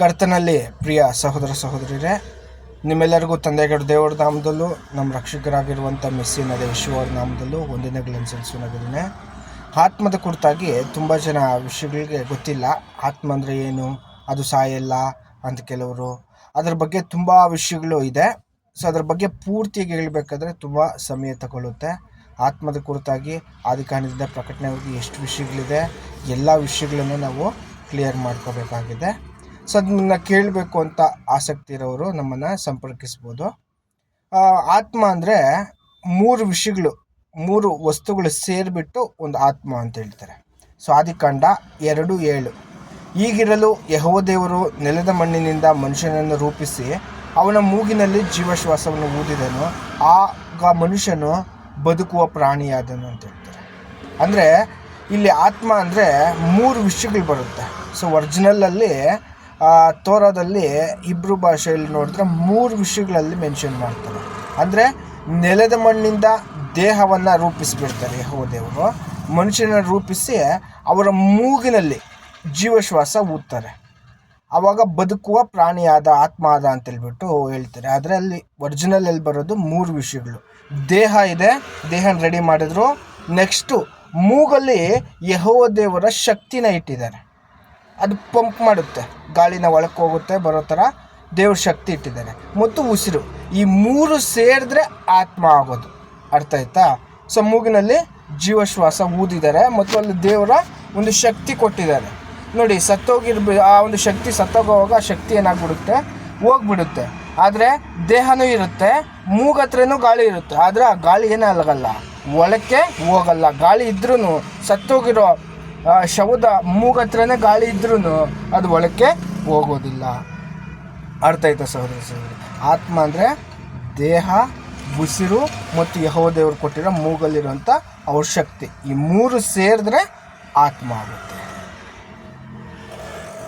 ಕರ್ತನಲ್ಲಿ ಪ್ರಿಯ ಸಹೋದರ ಸಹೋದರಿಯರೇ ನಿಮ್ಮೆಲ್ಲರಿಗೂ ತಂದೆಗಡ ದೇವರ ನಾಮದಲ್ಲೂ ನಮ್ಮ ರಕ್ಷಕರಾಗಿರುವಂಥ ಮೆಸ್ಸಿನ ವಿಶ್ವವರ ನಾಮದಲ್ಲೂ ಒಂದಿನಗಳನ್ನು ಸಲ್ಲಿಸೋನಾಗಿದ್ದೇನೆ ಆತ್ಮದ ಕುರಿತಾಗಿ ತುಂಬ ಜನ ವಿಷಯಗಳಿಗೆ ಗೊತ್ತಿಲ್ಲ. ಆತ್ಮ ಅಂದರೆ ಏನು? ಅದು ಸಾಯಲ್ಲ ಅಂತ ಕೆಲವರು. ಅದರ ಬಗ್ಗೆ ತುಂಬ ವಿಷಯಗಳು ಇದೆ. ಸೊ ಅದ್ರ ಬಗ್ಗೆ ಪೂರ್ತಿಯಾಗಿ ಹೇಳಬೇಕಾದ್ರೆ ತುಂಬ ಸಮಯ ತಗೊಳ್ಳುತ್ತೆ. ಆತ್ಮದ ಕುರಿತಾಗಿ ಆದಿಕಾಂಡದಿಂದ ಪ್ರಕಟಣೆ ಎಷ್ಟು ವಿಷಯಗಳಿದೆ, ಎಲ್ಲ ವಿಷಯಗಳನ್ನು ನಾವು ಕ್ಲಿಯರ್ ಮಾಡ್ಕೋಬೇಕಾಗಿದೆ. ಸೊ ಅದನ್ನ ಕೇಳಬೇಕು ಅಂತ ಆಸಕ್ತಿ ಇರೋರು ನಮ್ಮನ್ನು ಸಂಪರ್ಕಿಸ್ಬೋದು. ಆತ್ಮ ಅಂದರೆ ಮೂರು ವಿಷಯಗಳು, ಮೂರು ವಸ್ತುಗಳು ಸೇರಿಬಿಟ್ಟು ಒಂದು ಆತ್ಮ ಅಂತ ಹೇಳ್ತಾರೆ. ಸೊ, ಆದಿಕಾಂಡ ಎರಡು ಏಳು. ಈಗಿರಲು ಯಹೋದೇವರು ನೆಲದ ಮಣ್ಣಿನಿಂದ ಮನುಷ್ಯನನ್ನು ರೂಪಿಸಿ ಅವನ ಮೂಗಿನಲ್ಲಿ ಜೀವಶ್ವಾಸವನ್ನು ಊದಿದನು. ಆಗ ಮನುಷ್ಯನು ಬದುಕುವ ಪ್ರಾಣಿಯಾದನು ಅಂತ ಹೇಳ್ತಾರೆ. ಅಂದರೆ, ಇಲ್ಲಿ ಆತ್ಮ ಅಂದರೆ ಮೂರು ವಿಷಯಗಳು ಬರುತ್ತೆ. ಸೊ ಒರಿಜಿನಲಲ್ಲಿ ತೋರದಲ್ಲಿ ಇಬ್ರು ಭಾಷೆಯಲ್ಲಿ ನೋಡಿದ್ರೆ ಮೂರು ವಿಷಯಗಳಲ್ಲಿ ಮೆನ್ಷನ್ ಮಾಡ್ತಾರೆ. ಅಂದರೆ ನೆಲದ ಮಣ್ಣಿಂದ ದೇಹವನ್ನು ರೂಪಿಸಿಬಿಡ್ತಾರೆ ಯಹೋ ದೇವರು ಮನುಷ್ಯನ ರೂಪಿಸಿ ಅವರ ಮೂಗಿನಲ್ಲಿ ಜೀವಶ್ವಾಸ ಊದ್ತಾರೆ. ಆವಾಗ ಬದುಕುವ ಪ್ರಾಣಿಯಾದ ಆತ್ಮ ಆದ ಅಂತ ಹೇಳ್ಬಿಟ್ಟು ಹೇಳ್ತಾರೆ. ಅದರಲ್ಲಿ ಒರಿಜಿನಲ್ ಅಲ್ಲಿ ಬರೋದು ಮೂರು ವಿಷಯಗಳು. ದೇಹ ಇದೆ, ದೇಹನ ರೆಡಿ ಮಾಡಿದ್ರು. ನೆಕ್ಸ್ಟು ಮೂಗಲ್ಲಿ ಯಹೋ ದೇವರ ಶಕ್ತಿನ ಇಟ್ಟಿದ್ದಾರೆ. ಅದು ಪಂಪ್ ಮಾಡುತ್ತೆ. ಗಾಳಿನ ಒಳಕ್ಕೆ ಹೋಗುತ್ತೆ, ಬರೋ ಥರ ದೇವ್ರ ಶಕ್ತಿ ಇಟ್ಟಿದ್ದಾರೆ ಮತ್ತು ಉಸಿರು. ಈ ಮೂರು ಸೇರಿದ್ರೆ ಆತ್ಮ ಆಗೋದು. ಅರ್ಥ ಆಯ್ತಾ? ಸೊ, ಮೂಗಿನಲ್ಲಿ ಜೀವಶ್ವಾಸ ಊದಿದ್ದಾರೆ ಮತ್ತು ಅಲ್ಲಿ ದೇವರ ಒಂದು ಶಕ್ತಿ ಕೊಟ್ಟಿದ್ದಾರೆ. ನೋಡಿ, ಸತ್ತೋಗಿರ್ಬಿ, ಆ ಒಂದು ಶಕ್ತಿ ಸತ್ತೋಗೋವಾಗ ಆ ಶಕ್ತಿ ಏನಾಗ್ಬಿಡುತ್ತೆ? ಹೋಗ್ಬಿಡುತ್ತೆ. ಆದರೆ ದೇಹನೂ ಇರುತ್ತೆ ಮೂಗತ್ರನೂ ಗಾಳಿ ಇರುತ್ತೆ. ಆದರೆ ಆ ಗಾಳಿ ಏನೇ ಅಲಗಲ್ಲ. ಒಳಕ್ಕೆ ಹೋಗಲ್ಲ. ಗಾಳಿ ಇದ್ರೂ ಸತ್ತೋಗಿರೋ ಶವದ ಮೂಗತ್ರನೇ ಗಾಳಿ ಇದ್ರೂ ಅದು ಒಳಕ್ಕೆ ಹೋಗೋದಿಲ್ಲ. ಅರ್ಥ ಆಯ್ತಾ ಸಹೋದರ ಸಹೋದರಿ? ಆತ್ಮ ಅಂದರೆ ದೇಹ, ಉಸಿರು ಮತ್ತು ಯಹೋವ ದೇವರು ಕೊಟ್ಟಿರೋ ಮೂಗಲ್ಲಿರುವಂಥ ಅವ್ರ ಶಕ್ತಿ ಈ ಮೂರು ಸೇರಿದ್ರೆ ಆತ್ಮ ಆಗುತ್ತೆ.